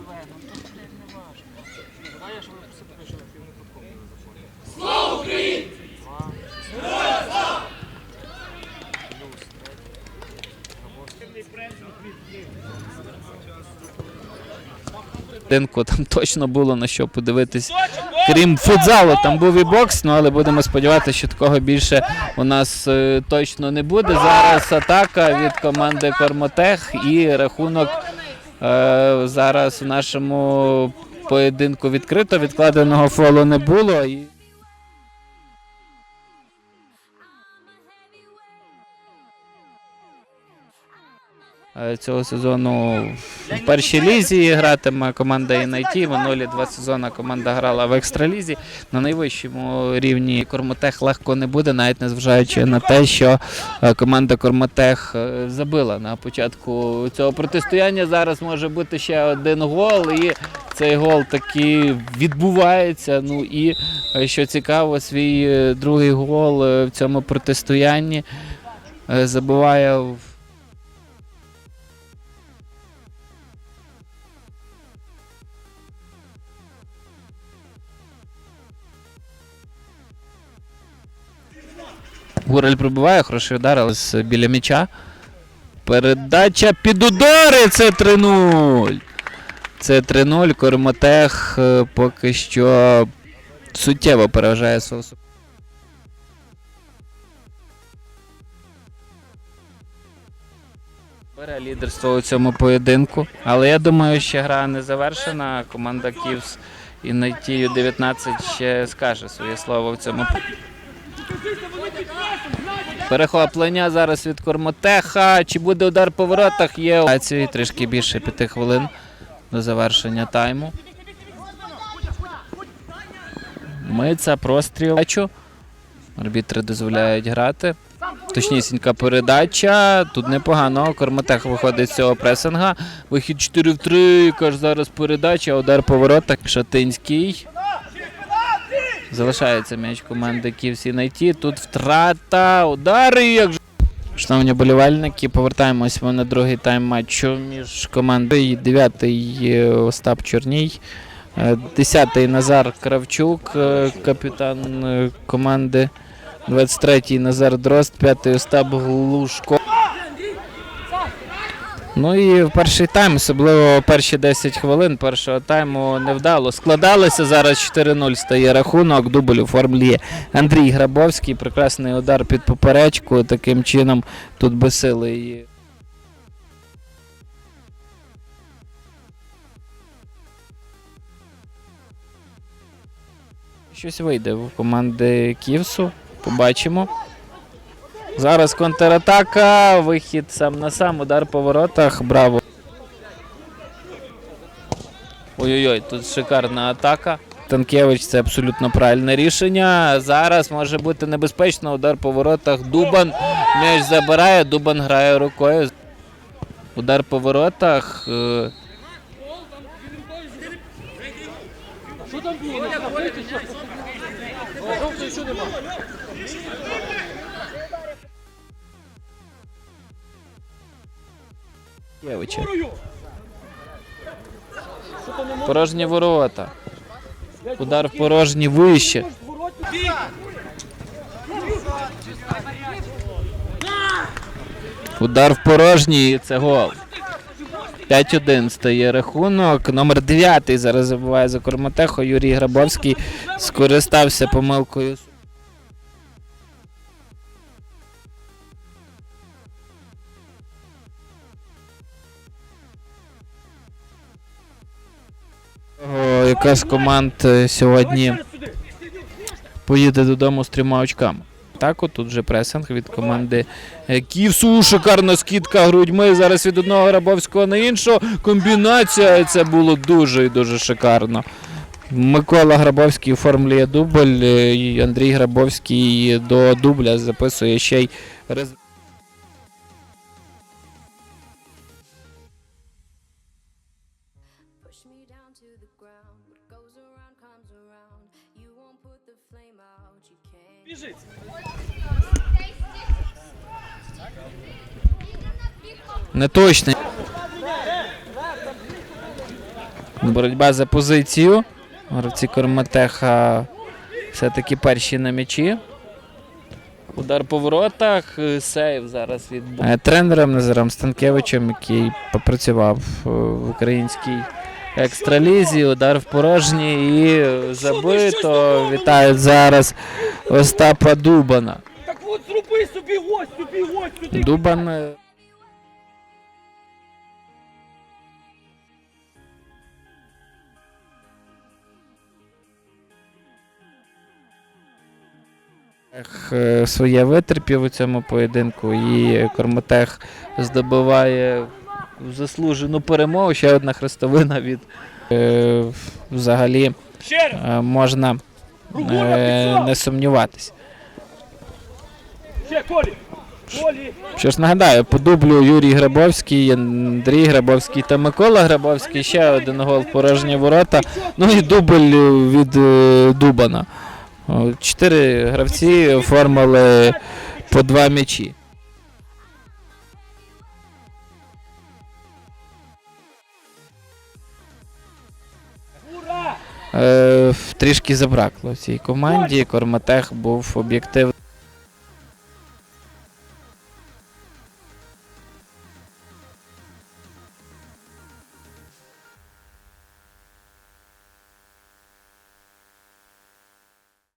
нове, блядь, не важко. Давай я ще все покажу, як він не пропомнив. Слава Україні! Два. Плюс Ринку там точно було на що подивитись. Крім футзалу, там був і бокс, ну але будемо сподіватися, що такого більше у нас е, точно не буде. Зараз атака від команди Кормотех і рахунок зараз в нашому поєдинку відкрито. Відкладеного фолу не було. Цього сезону в першій лізі гратиме команда NIT. Минулі два сезони команда грала в екстралізі. На найвищому рівні Кормотех легко не буде, навіть незважаючи на те, що е, команда Кормотех е, забила на початку цього протистояння. Зараз може бути ще один гол, і цей гол таки відбувається. Ну і е, що цікаво, свій е, другий гол е, в цьому протистоянні е, забиває Гурель пробиває, хороший удар, але біля м'яча. Передача під удари. Це 3-0. Це 3-0. Кормотех е, поки що суттєво переважає свого суп- Бере лідерство у цьому поєдинку. Але я думаю, ще гра не завершена. Команда Ківс і Найтію 19 ще скаже своє слово в цьому Перехоплення зараз від Кормотеха. Чи буде удар по воротах? Є трішки більше п'яти хвилин до завершення тайму. Миця, простріл. Арбітри дозволяють грати. Точнісінька передача. Тут непогано. Кормотех виходить з цього пресинга. Вихід 4 в 3. Яка ж зараз передача. Удар по воротах. Шатинський. Залишається м'яч команди Ківсі найти. Тут втрата, удари. Як же. Шановні болівальники, повертаємось ми на другий тайм матчу між командою. Дев'ятий е, Остап Чорній, е, десятий Назар Кравчук, е, капітан команди. 23-й Назар Дрозд, п'ятий Остап Глушко. Ну і перший тайм, особливо перші 10 хвилин першого тайму невдало. Складалися зараз 4-0 стає рахунок. Дубль оформлює Андрій Грабовський. Прекрасний удар під поперечку. Таким чином тут безсилий. Щось вийде в команди Ківсу. Побачимо. Зараз контратака, вихід сам на сам, удар по воротах. Браво. Ой-ой-ой, тут шикарна атака. Танкевич це абсолютно правильне рішення. Зараз може бути небезпечно удар по воротах. Дубан м'яч забирає, Дубан грає рукою. Удар по воротах. е, Танкевича. Порожні ворота. Удар в порожні вище. Удар в порожній, і це гол. 5-1 стає рахунок. Номер 9 зараз забуває за Кормотехо. Юрій Грабовський скористався помилкою. Яка з команд е, сьогодні поїде додому з трьома очками. Так, от тут вже пресинг від команди е, Ківсу. Шикарна скидка грудьми. Зараз від одного Грабовського на іншого. Комбінація. Це було дуже і дуже шикарно. Микола Грабовський оформлює дубль. е, і Андрій Грабовський до дубля записує ще й результат. Push me down to the ground. What goes around comes around. You won't put the flame out. You can't. Неточний. Боротьба за позицію. Гравці Корматеха все-таки перші на м'ячі. Удар по воротах, е, сейв зараз від е, тренером Назаром Станкевичем, який попрацював е, в українській екстралізі. Удар в порожній і забито. Вітають зараз Остапа Дубана. Так от зроби собі ось, собі ось, сюди. Дубан. е, е, Своє витерпів у цьому поєдинку і Кормотех здобуває заслужену перемогу. Ще одна хрестовина від е, взагалі е, можна е, не сумніватись. Колі. Що ж нагадаю, по дублю Юрій Грабовський, Андрій Грабовський та Микола Грабовський. Ще один гол в порожні ворота. Ну і дубль від е, Дубана. Чотири гравці оформили по два м'ячі. Трішки забракло цій команді. Корматех був об'єктивно.